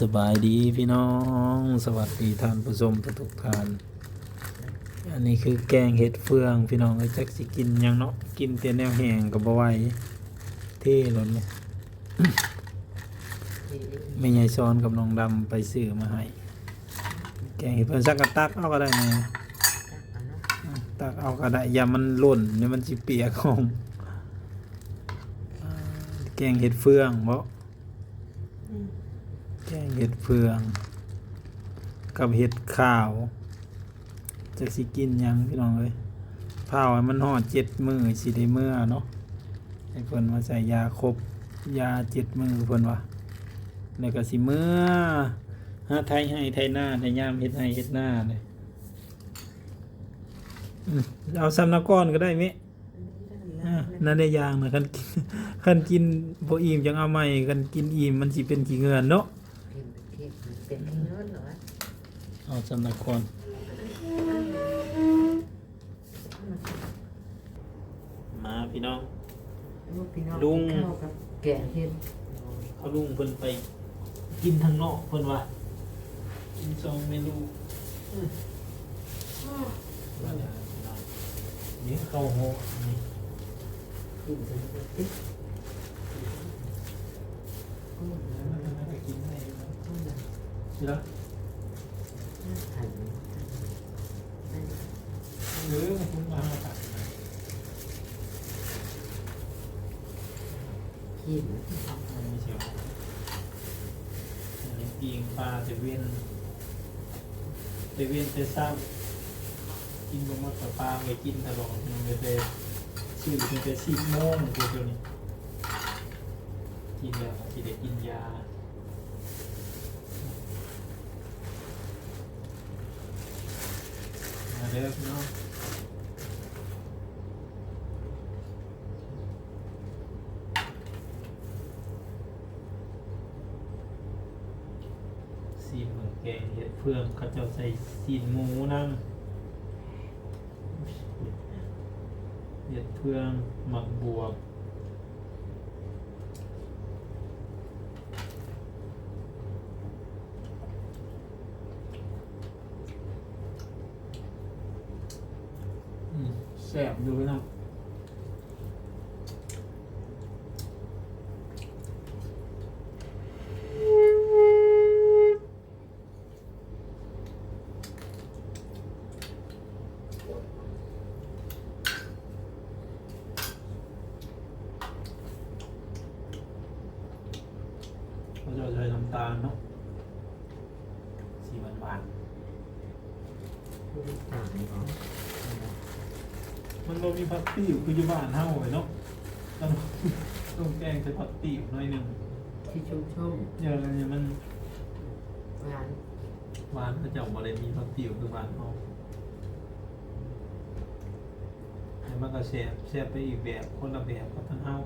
สบายดีพี่น้อง สวัสดีท่านผู้ชมทุกท่าน อันนี้คือแกงเห็ดเฟือง พี่น้องไอ้ยจักสิกินยังเนาะกินแต่แนวแห้งก็บ่ไหวเท่หล่นเนี่ยไม่ใหญ่ซ้อนกับน้องดำไปซื้อมาให้ แกงเห็ดเฟืองสักกระตักเอาก็ได้ไงตักเอาก็ได้อย่ามันหล่นเดี๋ยมันสิเปียกของ แกงเห็ดเฟืองบ่แกงเห็ดเฟือง กับเห็ดข้าวจะสิกินหยังพี่น้องเอ้ยเผาให้มันหอดเจ็ดมือสิได้เมื่อเนาะให้เพิ่นมาใส่ยาครบยาเจ็ดมือเพิ่นว่าแล้วก็สิเมื่อหาไทยให้ไทยหน้าไทยยามเฮ็ดให้เฮ็ดหน้าเลยอืมเอาซ้ำนักก้อนก็ได้มิ อ่านั่นได้ยางนะคันกินคันกินบ่อิ่มจังเอาใหม่คันกินอิ่มมันสิเป็นขี้เงือนเนาะเป็นเนื้อเหรอเอาสำนักคนมาพี่น้องพี่น้องลุงเข้ากับแกงเห็ดเขาลุงเพิ่นไป กินทางนอกเพิ่นว่ากินสองเมนูมาแล้วพี่น้องนี่เข้าโหนี่ กินกันติ๊กมันจะกินได้อยู่นะสิละหรือมันคุ้มมาตัดกินไม่เชียวอันนี้ปีงปลาเตเวียนเตเวียนเตซ้ำกินบะหมดกับปลาไปกินตลอดมันไปไปซื้อมันไปสิบโมงตัวเดียวนี้กินแล้วที่ได้กินยามาเด้อพี่น้องซีเหมือนแกงเห็ดเฟืองเขาจะใส่ซีนหมูนั่ง เห็ดเฟืองหมักบวบแสบดูนะ ตาลเนาะสีหวานหวานต่างเนาะๆมันบ่มีผักติ้วคืออยู่บ้านเฮาไว้เนาะต้องต้องแกงใส่ผักติ้วหน่อยหนึ่งที่ชุ่มชุ่มอย่างนี้มันหวานหวานก็จะออกมาเลยมีผักติ้วคือบ้านเฮาให้มันก็แซ่บแซ่บไปอีกแบบคนละแบบกับทางเฮา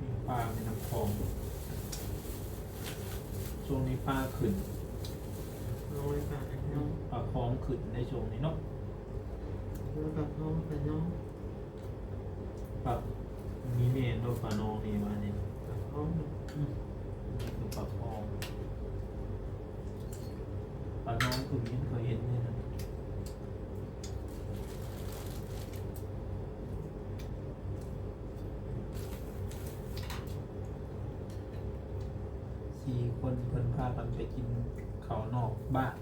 มีปลาในน้ำคลอง ช่วงนี้ปลาขึ้นน้อยปลาน้องปลาคลองขึ้นในช่วงนี้เนาะแล้วกับน้องกับน้องปลามีเมนด้วยปลาโนองนี่มาเนี่ยกับน้องนี่คือปลาคลองปลาน้องคือมิ้นเคยเห็นเนี่ยนะสี่ คนเพิ่นพากันไปกินเขาวนอกบ้าน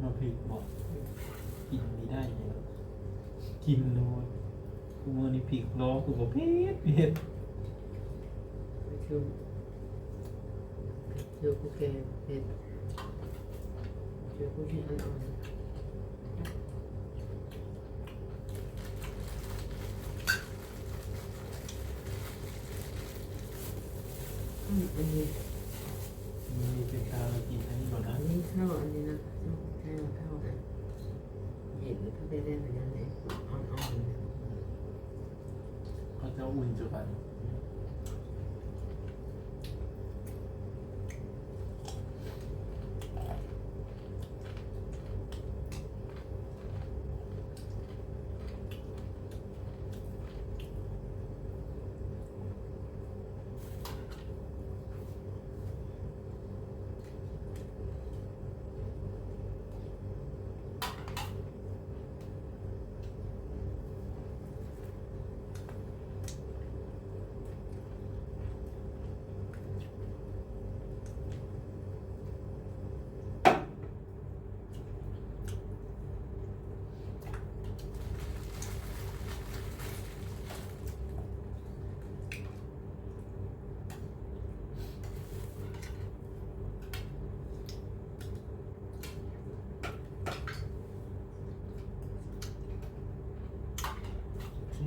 มาพริกบอกกินไม่ได้เลยกินเลยกูมือนี่พริกล้อกูบอกเผ็ดเผ็ดไปชุมเจอกูแก่เผ็ดเจอกูที่อ่อนอืมอันนี้มีเป็นข้าวเรากินอันนี้ ก่อนอันะนนี้เข้าอันนี้นะใช่เข้ากันเย็นถ้าได้เล่นอย่างนี้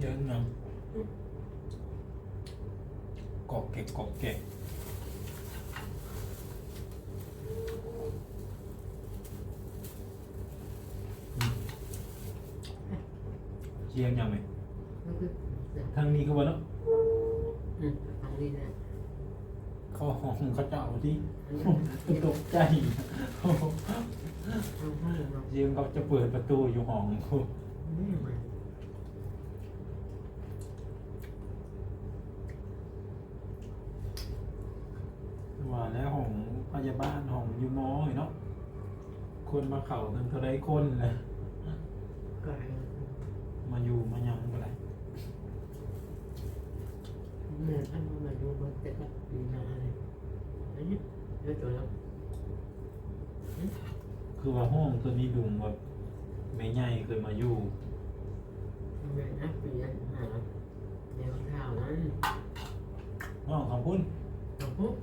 อ่อ นๆเขาจะอุ่นจุกันเยอะนะกอกเก็กกอกเก็กเชียงยังไงแล้วก็เดี๋ยวทางนี้ก็ว่าเนาะอืมอันนี้นะเขาห้องเขาเจ้าที่อันนี้ตกใจทางห้องเราเชียงเขาจะเปิดประตูอยู่ห้องไม่มา ว่า แล้วห้องพยาบาลห้องอยู่หมอเนาะคนมาเข่ากันเท่าไรคนเลยไก่มาอยู่มายังอะไรเหมือนอันนั้นมาดูมันแต่ก็ดีนะอะไรอันนี้เดี๋ยวตัวแล้วคือว่าห้องตัวนี้ดุงแบบไม่ใหญ่เคยมาอยู่เหมือนอัพเปลี่ยนหาเดี๋ยวข่าวนั้นห้องของพุ่นตะพุก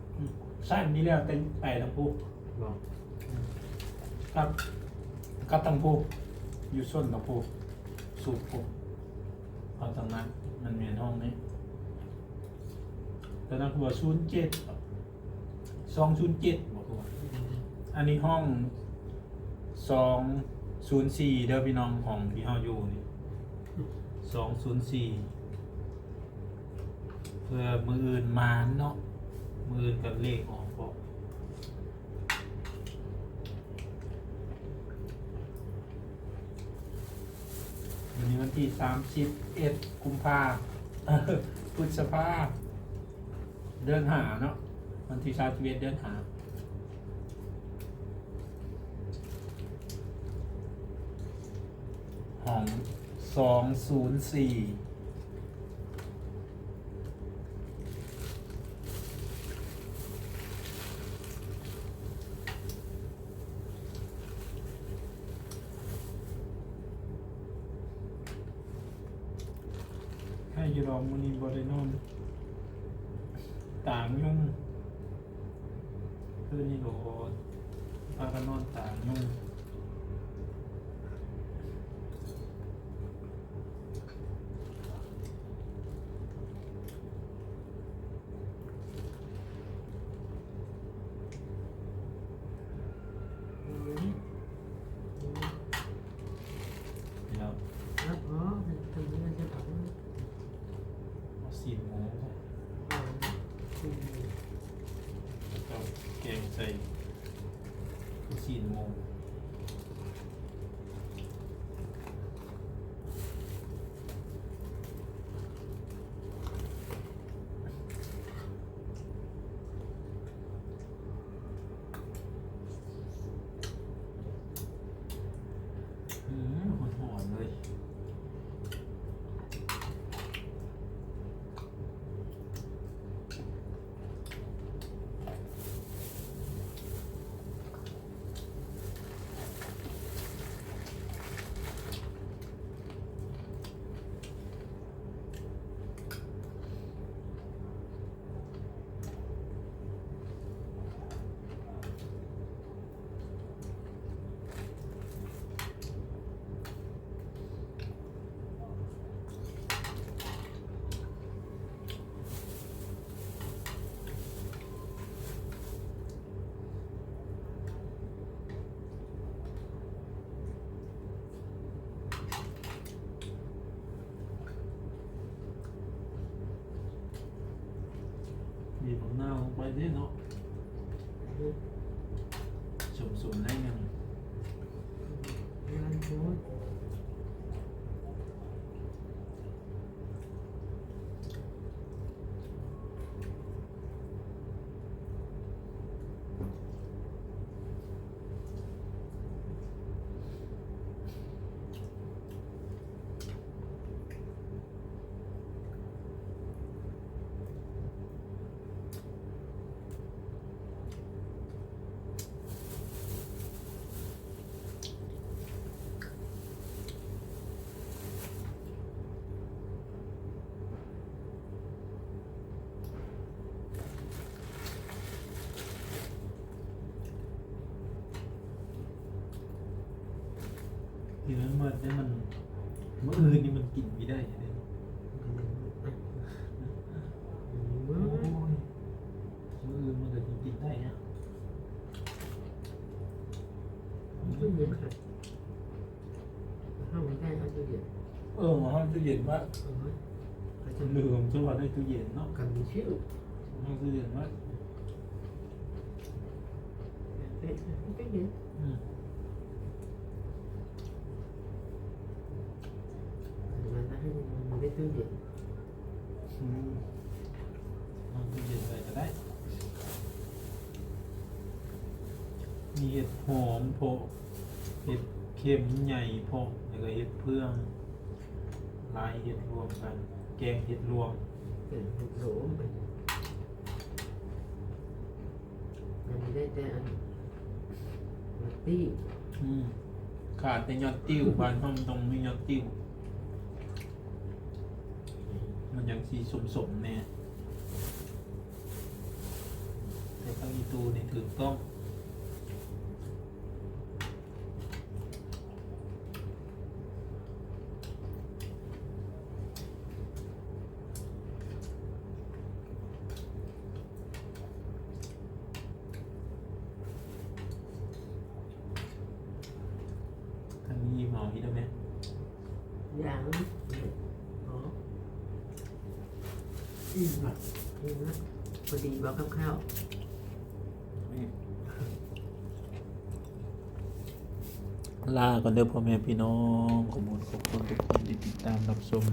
สั้นนี้แล้วเต็มไปทั้งผู้บอกครับกับทั้งผู้อยู่ส้นทั้งผู้สูบผู้เอาตรงนั้นมันมีห้องนี้แต่นั้นคือว่าศูนย์เจ็ดสองศูนย์เจ็ดบอกว่าอันนี้ห้องสองศูนย์สี่เด้อพี่น้องของที่เฮาอยู่นี่สองศูนย์สี่เพื่อมืออื่นมาเนาะ มื่นกับเลขออกบอกวันนี้วันที่สามสิบเอ็ดกุมภาเออพฤษภาเดินหาเนาะวันที่สามสิบเอ็ดเดินหาห้องสองศูนย์สี่ อยูรอมอนีบริโนอนต่างยุ่งคือนี่โหลพากันนอนต่างยุ่ง แล้ว แล้วพอมันทำมันจะแบบว่า เอาสีหมูเอาแกงใส่สีหมูอืมหอมๆเลย เเลยเด้เนาะสมสมได้ยัง งานโน้ต ทีนั้นมันได้มันเมื่ออื่นนี่มันกินไม่ได้เลย เมื่ โอ้ อย เมื่ออื่นมันก็กินได้นะ ไม่เย็นค่ะเข้าไม่ได้เอาตู้เย็นเออหมอห้องตู้เย็นว่าเอาไว้เขาจะลืมจังหวัดได้ตู้เย็นเนาะกันมีชื่อห้องตู้เย็นว่าเป็นเป็นเย็นอืมมันนะให้มันได้ตู้เย็นอืมห้องตู้เย็นอะไรก็ได้ มีเห็ดหอมโพะ เห็ดเข็มใหญ่โพะแล้วก็เห็ดเพื่องลายเห็ดรวมกัน แกงเห็ดรวมเป็นหุบโหลมันมันไม่ได้แต่อันมาตี้อืมขาดแต่ยอดติ้วบ้านห้องตรงมียอดติ้ว มันยังสีสมสมๆเนี่ยแต่ตั้งอีตูนี่ถือต้อง ทางนี้หมอพี่ได้ไหมอย่างอ๋ออืมอะอืมนะพอดีบอกกับข้าวลาก่อนเด้อพ่อแม่พี่น้องขอบคุณขอบคุณทุกคนที่ติดตามรับชม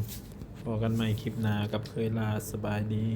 พอกันใหม่คลิปหน้ากับเคยลาสบายดี